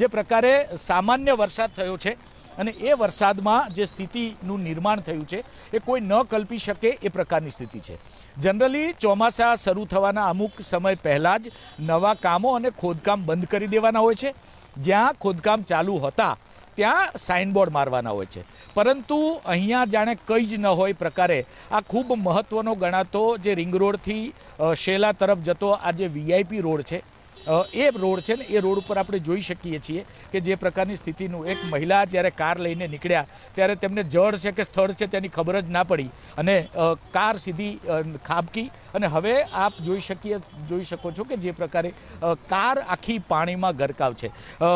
જે પ્રકારે સામાન્ય વરસાદ થયો છે અને એ વરસાદમાં જે સ્થિતિનું નિર્માણ થયું છે, એ કોઈ ન કલ્પી શકે એ પ્રકારની સ્થિતિ છે. જનરલી ચોમાસા શરૂ થવાના અમુક સમય પહેલાં જ નવા કામો અને ખોદકામ બંધ કરી દેવાના હોય છે. જ્યાં ખોદકામ ચાલુ હતા, ત્યાં સાઇનબોર્ડ મારવાના હોય છે. પરંતુ અહીંયા જાણે કંઈ જ ન હોય પ્રકારે, આ ખૂબ મહત્ત્વનો ગણાતો જે રિંગ રોડથી શેલા તરફ જતો આ જે વીઆઈપી રોડ છે એ રોડ છે ને, એ રોડ ઉપર આપણે જોઈ શકીએ છીએ કે જે પ્રકારની સ્થિતિનું એક મહિલા જ્યારે કાર લઈને નીકળ્યા, ત્યારે તેમને જળ છે કે સ્થળ છે તેની ખબર જ ના પડી. અને કાર સીધી ખાબકી. અને હવે આપ જોઈ શકીએ, જોઈ શકો છો કે જે પ્રકારે કાર આખી પાણીમાં ગરકાવ છે.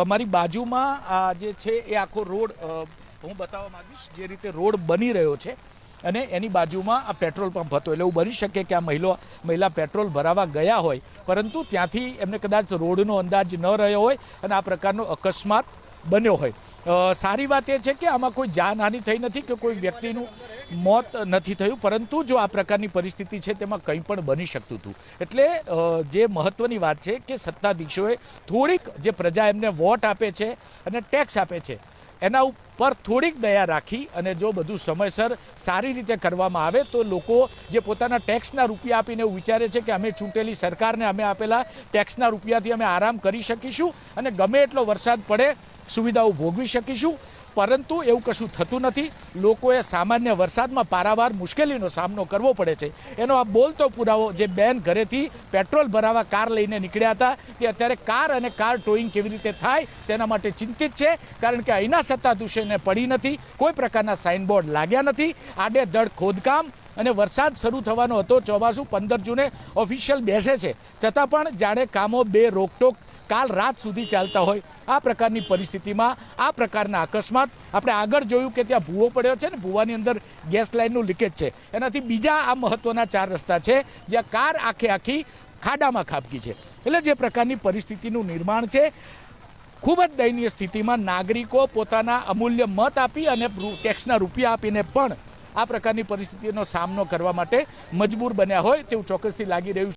મારી બાજુમાં આ જે છે એ આખો રોડ હું બતાવવા માંગીશ જે રીતે રોડ બની રહ્યો છે. અને એની બાજુમાં આ પેટ્રોલ પંપ હતો. એટલે એવું બની શકે કે આ મહિલા મહિલા પેટ્રોલ ભરાવા ગયા હોય. પરંતુ ત્યાંથી એમને કદાચ રોડનો અંદાજ ન રહ્યો હોય અને આ પ્રકારનો અકસ્માત બન્યો હોય. સારી વાત એ છે કે આમાં કોઈ જાનહાનિ થઈ નથી કે કોઈ વ્યક્તિનું મોત નથી થયું. પરંતુ જો આ પ્રકારની પરિસ્થિતિ છે તેમાં કંઈ પણ બની શકતું હતું. એટલે જે મહત્વની વાત છે કે સત્તાધીશોએ થોડીક જે પ્રજા એમને વોટ આપે છે અને ટેક્સ આપે છે એના ઉપર થોડીક દયા રાખી અને જો બધું સમયસર સારી રીતે કરવામાં આવે તો લોકો જે પોતાના ટેક્સના રૂપિયા આપીને એવું વિચારે છે કે અમે ચૂંટેલી સરકારને અમે આપેલા ટેક્સના રૂપિયાથી અમે આરામ કરી શકીશું અને ગમે એટલો વરસાદ પડે સુવિધાઓ ભોગવી શકીશું. પરંતુ એવું કશું થતું નથી. લોકોએ સામાન્ય વરસાદમાં પારાવાર મુશ્કેલીનો સામનો કરવો પડે છે. એનો આ બોલતો પુરાવો જે બેન ઘરેથી પેટ્રોલ ભરાવા કાર લઈને નીકળ્યા હતા, તે અત્યારે કાર અને કાર ટોઈંગ કેવી રીતે થાય તેના માટે ચિંતિત છે. કારણ કે અહીંના સત્તાધીશોને પડી નથી, કોઈ પ્રકારના સાઇનબોર્ડ લાગ્યા નથી. આડે ધડ ખોદકામ અને વરસાદ શરૂ થવાનો હતો ચોમાસું પંદર જૂને ઓફિશિયલ બેસે છે. છતાં પણ જાણે કામો બે રોકટોક કાલ રાત સુધી ચાલતા હોય. આ પ્રકારની પરિસ્થિતિમાં, આ પ્રકારના અકસ્માત, આપણે આગળ જોયું કે ત્યાં ભૂવો પડ્યો છે ને ભૂવાની અંદર ગેસ લાઇનનું લીકેજ છે. એનાથી બીજા આ મહત્ત્વના ચાર રસ્તા છે, જ્યાં કાર આખે આખી ખાડામાં ખાબકી છે. એટલે જે પ્રકારની પરિસ્થિતિનું નિર્માણ છે ખૂબ જ દયનીય સ્થિતિમાં નાગરિકો પોતાના અમૂલ્ય મત આપી અને ટેક્સના રૂપિયા આપીને પણ આ પ્રકારની પરિસ્થિતિનો સામનો કરવા માટે મજબૂર બન્યા હોય તેવું ચોક્કસથી લાગી રહ્યું છે.